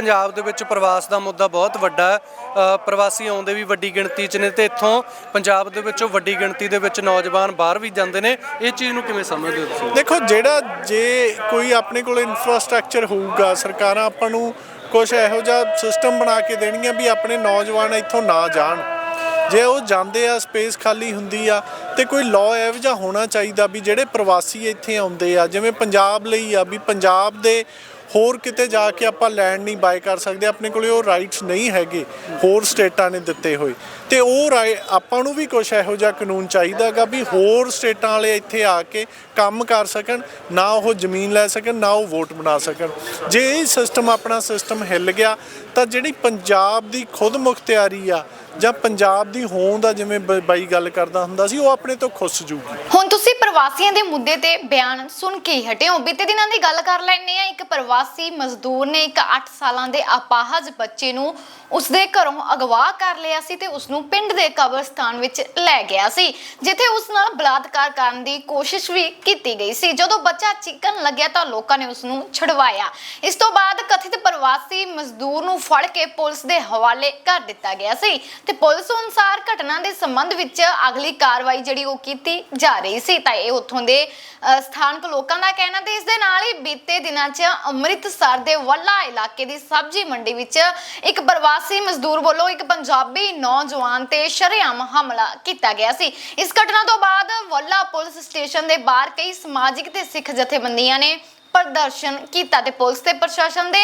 ਪੰਜਾਬ ਦੇ ਵਿੱਚ ਪ੍ਰਵਾਸ ਦਾ ਮੁੱਦਾ ਬਹੁਤ ਵੱਡਾ ਪ੍ਰਵਾਸੀ ਆਉਂਦੇ ਵੀ ਵੱਡੀ ਗਿਣਤੀ 'ਚ ਨੇ ਤੇ ਇੱਥੋਂ ਪੰਜਾਬ ਦੇ ਵਿੱਚੋਂ ਵੱਡੀ ਗਿਣਤੀ ਦੇ ਵਿੱਚ ਨੌਜਵਾਨ ਬਾਹਰ ਵੀ ਜਾਂਦੇ ਨੇ। ਇਹ ਚੀਜ਼ ਨੂੰ ਕਿਵੇਂ ਸਮਝਦੇ ਹੋ ਤੁਸੀਂ? ਦੇਖੋ, ਜਿਹੜਾ ਜੇ ਕੋਈ ਆਪਣੇ ਕੋਲ ਇਨਫਰਾਸਟ੍ਰਕਚਰ ਹੋਊਗਾ, ਸਰਕਾਰਾਂ ਆਪਾਂ ਨੂੰ ਕੁਝ ਇਹੋ ਜਿਹਾ ਸਿਸਟਮ ਬਣਾ ਕੇ ਦੇਣਗੀਆਂ ਵੀ ਆਪਣੇ ਨੌਜਵਾਨ ਇੱਥੋਂ ਨਾ ਜਾਣ। ਜੇ ਉਹ ਜਾਂਦੇ ਆ ਸਪੇਸ ਖਾਲੀ ਹੁੰਦੀ ਆ, ਤੇ ਕੋਈ ਲਾਅ ਇਹੋ ਜਿਹਾ ਹੋਣਾ ਚਾਹੀਦਾ ਵੀ ਜਿਹੜੇ ਪ੍ਰਵਾਸੀ ਇੱਥੇ ਆਉਂਦੇ ਆ, ਜਿਵੇਂ ਪੰਜਾਬ ਲਈ ਆ, ਵੀ ਪੰਜਾਬ ਦੇ ਹੋਰ ਕਿਤੇ ਜਾ ਕੇ ਆਪਾਂ ਲੈਂਡ ਨਹੀਂ ਬਾਏ ਕਰ ਸਕਦੇ, ਆਪਣੇ ਕੋਲੇ ਉਹ ਰਾਈਟਸ ਨਹੀਂ ਹੈਗੇ, ਹੋਰ ਸਟੇਟਾਂ ਨੇ ਦਿੱਤੇ ਹੋਏ। ਤੇ ਉਹ ਰਾਈ ਆਪਾਂ ਨੂੰ ਵੀ ਕੁਝ ਇਹੋ ਜਿਹਾ ਕਾਨੂੰਨ ਚਾਹੀਦਾਗਾ ਵੀ ਹੋਰ ਸਟੇਟਾਂ ਵਾਲੇ ਇੱਥੇ ਆ ਕੇ ਕੰਮ ਕਰ ਸਕਣ, ਨਾ ਉਹ ਜ਼ਮੀਨ ਲੈ ਸਕਣ, ਨਾ ਉਹ ਵੋਟ ਬਣਾ ਸਕਣ। ਜੇ ਇਹ ਸਿਸਟਮ ਆਪਣਾ ਸਿਸਟਮ ਹਿੱਲ ਗਿਆ, ਤਾਂ ਜਿਹੜੀ ਪੰਜਾਬ ਦੀ ਖੁਦ ਮੁਖਤਿਆਰੀ ਆ ਜਾਂ ਪੰਜਾਬ ਦੀ ਹੋਂਦ ਦਾ ਜਿਵੇਂ ਬ- ਬਾਈ ਗੱਲ ਕਰਦਾ ਹੁੰਦਾ ਸੀ, ਉਹ ਆਪਣੇ ਤੋਂ ਖੁੱਸ ਜੂਗੀ। ਹੁਣ ਤੁਸੀਂ ਪ੍ਰਵਾਸੀਆਂ ਦੇ ਮੁੱਦੇ ਤੇ ਬਿਆਨ ਸੁਣ ਕੇ ਹੀ ਹਟੇ ਹੋ। ਬੀਤੇ ਦਿਨਾਂ ਦੀ ਗੱਲ ਕਰ ਲੈਣੇ ਆ ਇੱਕ ਪ੍ਰਵਾਸੀ ਮਜ਼ਦੂਰ ਨੇ ਇੱਕ 8 ਸਾਲਾਂ ਦੇ ਅਪਾਹਜ ਬੱਚੇ ਨੂੰ ਉਸਦੇ ਘਰੋਂ ਅਗਵਾ ਕਰ ਲਿਆ ਸੀ ਤੇ ਉਸ ਨੂੰ ਪਿੰਡ ਦੇ ਕਬਰਸਤਾਨ ਵਿੱਚ ਲੈ ਗਿਆ ਸੀ ਜਿੱਥੇ ਉਸ ਨਾਲ ਬਲਾਤਕਾਰ ਕਰਨ ਦੀ ਕੋਸ਼ਿਸ਼ ਵੀ ਕੀਤੀ ਗਈ ਸੀ। ਜਦੋਂ ਬੱਚਾ ਚੀਕਣ ਲੱਗਿਆ ਤਾਂ ਲੋਕਾਂ ਨੇ ਉਸ ਨੂੰ ਛੁਡਵਾਇਆ। ਇਸ ਤੋਂ ਬਾਅਦ ਕਥਿਤ ਪ੍ਰਵਾਸੀ ਮਜ਼ਦੂਰ ਨੂੰ ਫੜ ਕੇ ਪੁਲਿਸ ਦੇ ਹਵਾਲੇ ਕਰ ਦਿੱਤਾ ਗਿਆ ਸੀ ਤੇ ਪੁਲਿਸ ਅਨੁਸਾਰ ਘਟਨਾ ਦੇ ਸੰਬੰਧ ਵਿੱਚ ਅਗਲੀ ਕਾਰਵਾਈ ਜਿਹੜੀ ਉਹ ਕੀਤੀ ਜਾ ਰਹੀ ਸੀ। ਤਾਂ ਇਹ ਉੱਥੋਂ ਦੇ ਅ, ਸਥਾਨਕ ਲੋਕਾਂ ਦਾ ਕਹਿਣਾ ਤੇ ਇਸ ਦੇ ਨਾਲ ਹੀ ਬੀਤੇ ਦਿਨਾਂ 'ਚ ਅੰਮ੍ਰਿਤਸਰ ਦੇ ਵੱਲਾ ਇਲਾਕੇ ਦੀ ਸਬਜ਼ੀ ਮੰਡੀ ਵਿੱਚ ਇੱਕ ਪ੍ਰਵਾਸੀ ਮਜ਼ਦੂਰ ਵੱਲੋਂ ਇੱਕ ਪੰਜਾਬੀ ਨੌਜਵਾਨ ਤੇ ਸ਼ਰੇਆਮ ਹਮਲਾ ਕੀਤਾ ਗਿਆ ਸੀ। ਇਸ ਘਟਨਾ ਤੋਂ ਬਾਅਦ ਵੱਲਾ ਪੁਲਿਸ ਸਟੇਸ਼ਨ ਦੇ ਬਾਹਰ ਕਈ ਸਮਾਜਿਕ ਤੇ ਸਿੱਖ ਜਥੇਬੰਦੀਆਂ ਨੇ ਪ੍ਰਦਰਸ਼ਨ ਕੀਤਾ ਤੇ ਪੁਲਿਸ ਤੇ ਪ੍ਰਸ਼ਾਸਨ ਦੇ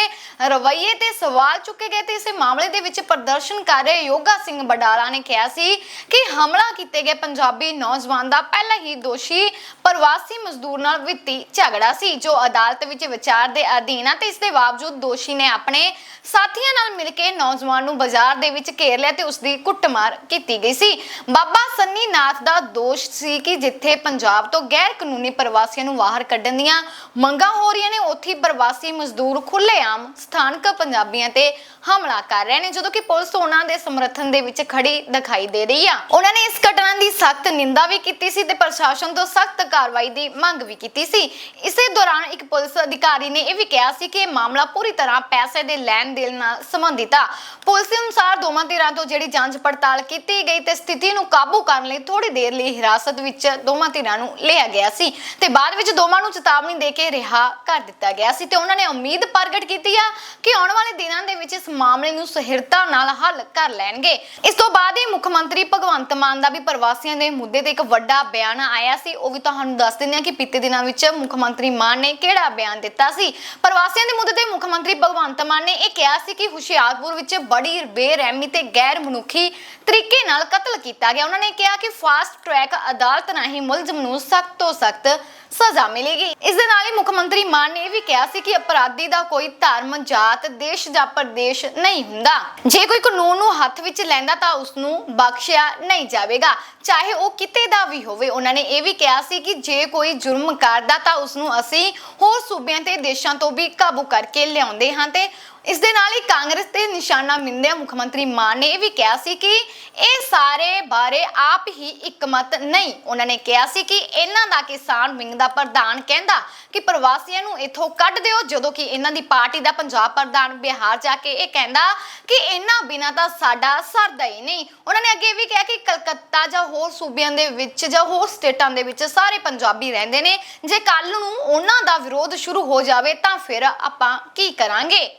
ਰਵੱਈਏ ਤੇ ਸਵਾਲ ਚੁੱਕੇ ਗਏ ਤੇ ਇਸੇ ਮਾਮਲੇ ਦੇ ਵਿੱਚ ਪ੍ਰਦਰਸ਼ਨ ਕਰ ਰਹੇ ਯੋਗਾ ਸਿੰਘ ਬਡਾਲਾ ਨੇ ਕਿਹਾ ਸੀ ਕਿ ਹਮਲਾ ਕੀਤੇ ਗਏ ਪੰਜਾਬੀ ਨੌਜਵਾਨ ਦਾ ਪਹਿਲਾਂ ਹੀ ਦੋਸ਼ੀ ਪ੍ਰਵਾਸੀ ਮਜ਼ਦੂਰ ਨਾਲ ਵਿੱਤੀ ਝਗੜਾ ਸੀ, ਜੋ ਅਦਾਲਤ ਵਿੱਚ ਵਿਚਾਰ ਦੇ ਅਧੀਨ ਆ ਤੇ ਇਸ ਦੇ ਬਾਵਜੂਦ ਦੋਸ਼ੀ ਨੇ ਆਪਣੇ ਸਾਥੀਆਂ ਨਾਲ ਮਿਲ ਕੇ ਨੌਜਵਾਨ ਨੂੰ ਬਾਜ਼ਾਰ ਦੇ ਵਿੱਚ ਘੇਰ ਲਿਆ ਤੇ ਉਸ ਦੀ ਕੁੱਟਮਾਰ ਕੀਤੀ ਗਈ ਸੀ। ਬਾਬਾ ਸੰਨੀ ਨਾਥ ਦਾ ਦੋਸ਼ ਸੀ ਕਿ ਜਿੱਥੇ ਪੰਜਾਬ ਤੋਂ ਗੈਰ ਕਾਨੂੰਨੀ ਪ੍ਰਵਾਸੀਆਂ ਨੂੰ ਬਾਹਰ ਕੱਢਣ ਦੀਆਂ ਮੰਗਾਂ ਹੋ ਰਹੀਆਂ ਨੇ, ਉੱਥੇ ਪ੍ਰਵਾਸੀ ਮਜ਼ਦੂਰ ਖੁੱਲੇਆਮ ਸਥਾਨਕ ਪੰਜਾਬੀਆਂ ਤੇ ਹਮਲਾ ਕਰ ਰਹੇ ਨੇ, ਜਦੋਂ ਕਿ ਪੁਲਿਸ ਉਹਨਾਂ ਦੇ ਸਮਰਥਨ ਦੇ ਵਿੱਚ ਖੜੀ ਦਿਖਾਈ ਦੇ ਰਹੀ ਆ। ਉਹਨਾਂ ਨੇ ਇਸ ਘਟਨਾ ਦੀ ਸਖਤ ਨਿੰਦਾ ਵੀ ਕੀਤੀ ਸੀ ਤੇ ਪ੍ਰਸ਼ਾਸਨ ਤੋਂ ਸਖਤ ਕਾਰਵਾਈ ਦੀ ਮੰਗ ਵੀ ਕੀਤੀ ਸੀ। ਇਸੇ ਦੌਰਾਨ ਇੱਕ ਪੁਲਿਸ ਅਧਿਕਾਰੀ ਨੇ ਇਹ ਵੀ ਕਿਹਾ ਸੀ ਕਿ ਇਹ ਮਾਮਲਾ ਪੂਰੀ ਤਰ੍ਹਾਂ ਪੈਸੇ ਦੇ ਲੈਣ ਦੇਣ ਨਾਲ ਸੰਬੰਧਿਤ ਆ। ਪੁਲਿਸ ਦੇ ਅਨੁਸਾਰ ਦੋਵਾਂ ਧਿਰਾਂ ਤੋਂ ਜਿਹੜੀ ਜਾਂਚ ਪੜਤਾਲ ਕੀਤੀ ਗਈ ਤੇ ਸਥਿਤੀ ਨੂੰ ਕਾਬੂ ਕਰਨ ਲਈ ਥੋੜੀ ਦੇਰ ਲਈ ਹਿਰਾਸਤ ਵਿੱਚ ਦੋਵਾਂ ਧਿਰਾਂ ਨੂੰ ਲਿਆ ਗਿਆ ਸੀ ਤੇ ਬਾਅਦ ਵਿੱਚ ਦੋਵਾਂ ਨੂੰ ਚੇਤਾਵਨੀ ਦੇ ਕੇ ਰਿਹਾ ਕਰ ਦਿੱਤਾ ਗਿਆ ਸੀ ਤੇ ਉਹਨਾਂ ਨੇ ਉਮੀਦ ਪ੍ਰਗਟ ਕੀਤੀ ਆ ਕਿ ਆਉਣ ਵਾਲੇ ਦਿਨਾਂ ਦੇ ਵਿੱਚ ਇਸ ਮਾਮਲੇ ਨੂੰ ਸਹਿਰਤਾ ਨਾਲ ਹੱਲ ਕਰ ਲੈਣਗੇ। ਇਸ ਤੋਂ ਬਾਅਦ ਹੀ ਮੁੱਖ ਮੰਤਰੀ ਭਗਵੰਤ ਮਾਨ ਦਾ ਵੀ ਪ੍ਰਵਾਸੀਆਂ ਦੇ ਮੁੱਦੇ ਤੇ ਇੱਕ ਵੱਡਾ ਬਿਆਨ ਆਇਆ ਸੀ। ਉਹ ਵੀ ਤੁਹਾਨੂੰ ਦੱਸ ਦਿੰਦੇ ਹਾਂ ਕਿ ਬੀਤੇ ਦਿਨਾਂ ਵਿੱਚ ਮੁੱਖ ਮੰਤਰੀ ਮਾਨ ਨੇ ਕਿਹੜਾ ਬਿਆਨ ਦਿੱਤਾ ਸੀ। ਪ੍ਰਵਾਸੀਆਂ ਦੇ ਮੁੱਦੇ ਤੇ ਮੁੱਖ ਮੰਤਰੀ ਭਗਵੰਤ ਮਾਨ ਨੇ ਇਹ ਕਿਹਾ ਸੀ ਕਿ ਹੁਸ਼ਿਆਰਪੁਰ ਵਿੱਚ ਬੜੀ ਬੇਰਹਿਮੀ ਤੇ ਗੈਰ ਮਨੁੱਖੀ ਤਰੀਕੇ ਨਾਲ ਕਤਲ ਕੀਤਾ ਗਿਆ। ਉਹਨਾਂ ਨੇ ਕਿਹਾ ਕਿ ਫਾਸਟ ਟਰੈਕ ਅਦਾਲਤ ਰਾਹੀਂ ਮੁਲਜ਼ਮ ਨੂੰ ਸਖਤ ਤੋਂ ਸਖਤ ਸਜ਼ਾ ਮਿਲੇਗੀ। ਇਸ ਦੇ ਨਾਲ ਹੀ ਮੁੱਖ ਮੰਤਰੀ ਮਾਨ ਨੇ ਇਹ ਵੀ ਕਿਹਾ ਸੀ ਕਿ ਅਪਰਾਧੀ ਦਾ ਕੋਈ ਧਰਮ, ਜਾਤ, ਦੇਸ਼ ਜਾਂ ਪ੍ਰਦੇਸ਼ ਨਹੀਂ ਹੁੰਦਾ। ਜੇ ਕੋਈ ਕਾਨੂੰਨ ਨੂੰ ਹੱਥ ਵਿੱਚ ਲੈਂਦਾ ਤਾਂ ਉਸ ਨੂੰ ਬਖਸ਼ਿਆ ਨਹੀਂ ਜਾਵੇਗਾ। ਚਾਹੇ ਉਹ ਕਿਤੇ ਦਾ ਵੀ ਹੋਵੇ, ਉਹਨਾਂ ਨੇ ਇਹ ਵੀ ਕਿਹਾ ਸੀ ਕਿ ਜੇ ਕੋਈ ਜੁਰਮ ਕਰਦਾ ਤਾਂ ਉਸ ਨੂੰ ਅਸੀਂ ਹੋਰ ਸੂਬਿਆਂ ਤੇ ਦੇਸ਼ਾਂ ਤੋਂ ਵੀ ਕਾਬੂ ਕਰਕੇ ਲਿਆਉਂਦੇ ਹਾਂ ਤੇ ਇਸ ਦੇ ਨਾਲ ਹੀ ਕਾਂਗਰਸ ਤੇ ਨਿਸ਼ਾਨਾ ਮਿੰਦਿਆ ਮੁੱਖ ਮੰਤਰੀ ਮਾਨ ਨੇ ਇਹ ਵੀ ਕਿਹਾ ਸੀ ਕਿ ਇਹ ਸਾਰੇ ਬਾਰੇ ਆਪ ਹੀ ਇੱਕ ਮਤ ਨਹੀਂ। ਉਹਨਾਂ ਨੇ ਕਿਹਾ ਸੀ ਕਿ ਇਹਨਾਂ ਦਾ ਕਿਸਾਨ ਵਿੰਗ ਦਾ ਪ੍ਰਧਾਨ ਕਹਿੰਦਾ ਕਿ ਪ੍ਰਵਾਸੀਆਂ ਨੂੰ ਇੱਥੋਂ ਕੱਢ ਦਿਓ, ਜਦੋਂ ਕਿ ਇਹਨਾਂ ਦੀ ਪਾਰਟੀ ਦਾ ਪੰਜਾਬ ਪ੍ਰਧਾਨ ਬਿਹਾਰ ਜਾ ਕੇ ਇਹ ਕਹਿੰਦਾ ਕਿ ਇਹਨਾਂ ਬਿਨਾਂ ਤਾਂ ਸਾਡਾ ਸਰਦਾ ਹੀ ਨਹੀਂ। ਉਹਨਾਂ ਨੇ ਅੱਗੇ ਇਹ ਵੀ ਕਿਹਾ ਕਿ ਕਲਕੱਤਾ ਜਾਂ ਹੋਰ ਸੂਬਿਆਂ ਦੇ ਵਿੱਚ ਜਾਂ ਹੋਰ ਸਟੇਟਾਂ ਦੇ ਵਿੱਚ ਸਾਰੇ ਪੰਜਾਬੀ ਰਹਿੰਦੇ ਨੇ। ਜੇ ਕੱਲ ਨੂੰ ਉਹਨਾਂ ਦਾ ਵਿਰੋਧ ਸ਼ੁਰੂ ਹੋ ਜਾਵੇ ਤਾਂ ਫਿਰ ਆਪਾਂ ਕੀ ਕਰਾਂਗੇ?